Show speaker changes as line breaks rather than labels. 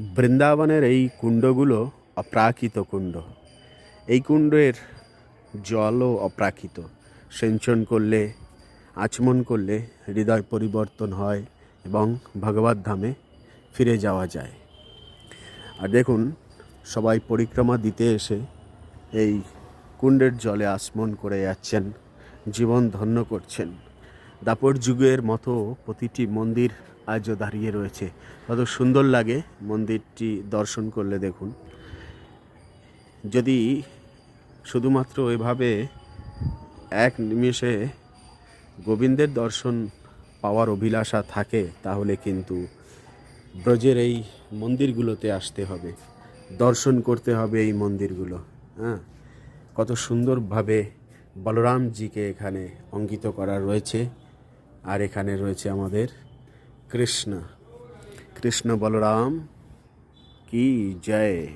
বৃন্দাবনের এই কুণ্ডগুলো অপ্রাকৃত কুণ্ড। এই কুণ্ডের জলও অপ্রাকৃত। সিঞ্চন করলে, আচমন করলে হৃদয় পরিবর্তন হয় এবং ভগবত ধামে ফিরে যাওয়া যায়। আর দেখুন, সবাই পরিক্রমা দিতে এসে এই কুণ্ডের জলে আসমন করে যাচ্ছেন, জীবন ধন্য করছেন। দাপর যুগের মতো প্রতিটি মন্দির আজও দাঁড়িয়ে রয়েছে। কত সুন্দর লাগে মন্দিরটি দর্শন করলে দেখুন। যদি শুধুমাত্র এভাবে এক নিমেষে গোবিন্দের দর্শন পাওয়ার অভিলাষা থাকে, তাহলে কিন্তু ব্রজের এই মন্দিরগুলোতে আসতে হবে। দর্শন করতে হবে এই মন্দিরগুলো। হ্যাঁ কত সুন্দরভাবে বলরামজিকে এখানে অঙ্কিত করা রয়েছে। আর এখানে রয়েছে আমাদের কৃষ্ণ। কৃষ্ণ বলরাম কি জয়।